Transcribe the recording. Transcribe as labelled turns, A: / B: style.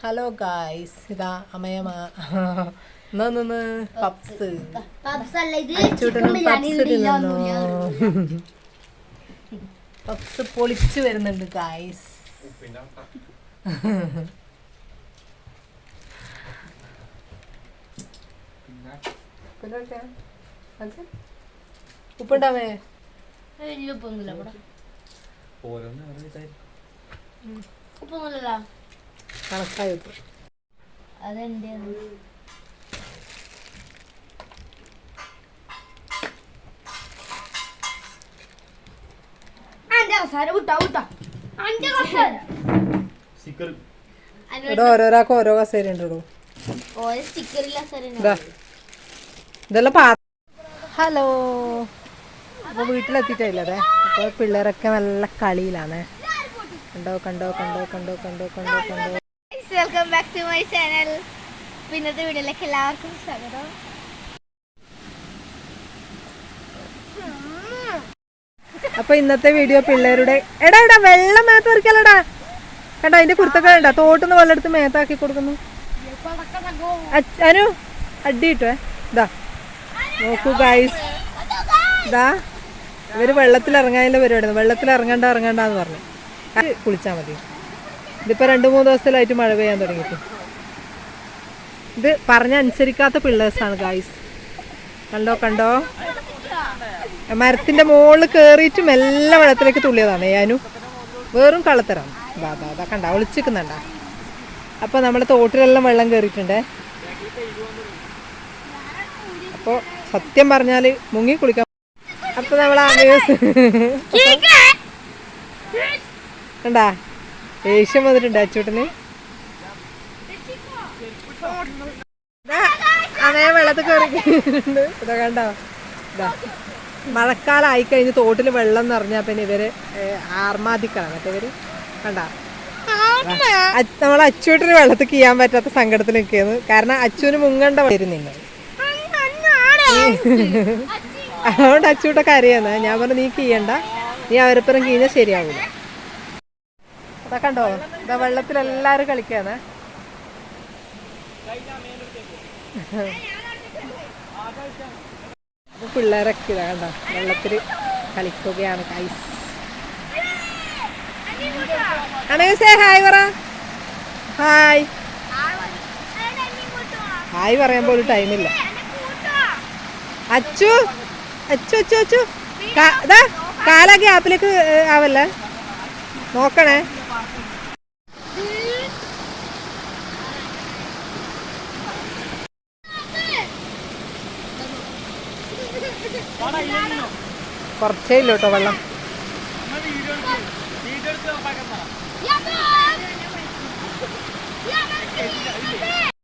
A: Hello guys ഇതാ അമ്മയമ്മ നിന്ന് puffs puffs പൊളിച്ചു വരുന്നുണ്ട് ഗായ്സ് ഉപ്പുണ്ടാവേ
B: ഉപ്പൊന്നുമില്ല ഉപ്പൊന്നുമില്ല
A: കണക്കായി ഉപ്പ്
B: അതെന്റെ
A: ഇവിടെ ഓരോരാൾക്ക് ഓരോ കസേര ഉണ്ടോ ഇതെല്ലാം പാ ഹലോ. അപ്പൊ വീട്ടിലെത്തിട്ടില്ലേ അപ്പൊ പിള്ളേരൊക്കെ നല്ല കളിയിലാണ്. കണ്ടോ കണ്ടോ കണ്ടോ കണ്ടോ കണ്ടോ കണ്ടോ കണ്ടോ.
B: Welcome back to my channel. പിന്നത്തെ വീഡിയോയിലേക്ക് എല്ലാവർക്കും സ്വാഗതം.
A: അപ്പൊ ഇന്നത്തെ വീഡിയോ പിള്ളേരുടെ എടാ എടാ വെള്ളം മേത്ത് പറിക്കലടാ. കണ്ടോ അതിന്റെ കുരുത്തൊക്കെ വേണ്ട തോട്ടുന്ന് വെള്ളെടുത്ത് മേത്താക്കി കൊടുക്കുന്നു. അനു അടി കിട്ടുവേ ഇതാ നോക്കൂ ഗൈസ്. ഇതാ ഇവർ വെള്ളത്തിൽ ഇറങ്ങാനുള്ള പരിപാടി വെള്ളത്തിൽ ഇറങ്ങണ്ട ഇറങ്ങണ്ടെന്ന് പറഞ്ഞു. കുളിച്ചാൽ കുളിച്ചാ മതി. ഇതിപ്പോ രണ്ടു മൂന്ന് ദിവസത്തിലായിട്ട് മഴ പെയ്യാൻ തുടങ്ങിയിട്ട്. ഇത് പറഞ്ഞ അനുസരിക്കാത്ത പിള്ളേഴ്സാണ് ഗായ്സ് കണ്ടോ കണ്ടോ? മരത്തിന്റെ മുകളിൽ കയറിയിട്ട് മെല്ലെ വെള്ളത്തിലേക്ക് തുള്ളിയതാണ് ഞാനും വെറും കള്ളത്തരാണ്. ബാ അതാ ബാ കണ്ട ഒളിച്ചിക്കുന്നുണ്ട അപ്പൊ നമ്മുടെ തോട്ടിലെല്ലാം വെള്ളം കയറിയിട്ടുണ്ടേ അപ്പോൾ സത്യം പറഞ്ഞാൽ മുങ്ങി കുളിക്കാൻ അപ്പോൾ നമ്മൾ കണ്ടാ? ദേഷ്യം വന്നിട്ടുണ്ട് അച്ചൂട്ടന് അതേ വെള്ളത്തിൽ കയറി ഇതാ കണ്ടോ? ഇതാ. മഴക്കാലം ആയിക്കഴിഞ്ഞ് തോട്ടിൽ വെള്ളം നിറഞ്ഞാൽ പിന്നെ ഇവർ ആർമാദിക്കണം. മറ്റേ ഇവർ കണ്ട? നമ്മൾ അച്ചൂട്ടിന് വെള്ളത്തിൽ ചെയ്യാൻ പറ്റാത്ത സങ്കടത്തിൽ നിൽക്കുന്നു കാരണം അച്ചുവിന് മുങ്ങണ്ട വരുന്നില്ല അതുകൊണ്ട് അച്ചൂട്ടൊക്കെ അറിയാന്ന് ഞാൻ പറഞ്ഞു നീ കീയണ്ട. നീ അവരപ്പുറം കീഞ്ഞാൽ ശരിയാവൂല. അതാ കണ്ടോ? ഇതാ വെള്ളത്തിൽ എല്ലാരും കളിക്കാന്ന് ഇത് പിള്ളേരൊക്കെ ഇതാ കണ്ടോ? വെള്ളത്തിൽ കളിക്കുകയാണ് കൈസ് അണേ ഹായ് പറ. ഹായ്. ഹായ് പറയാൻ പോലും ടൈമില്ല അച്ചു അച്ചു അച്ചു അച്ചു. കാലാ ഗ്യാപ്പിലേക്ക് ആവല്ലേ? നോക്കണേ. കുറച്ചേ ഇല്ല കേട്ടോ വെള്ളം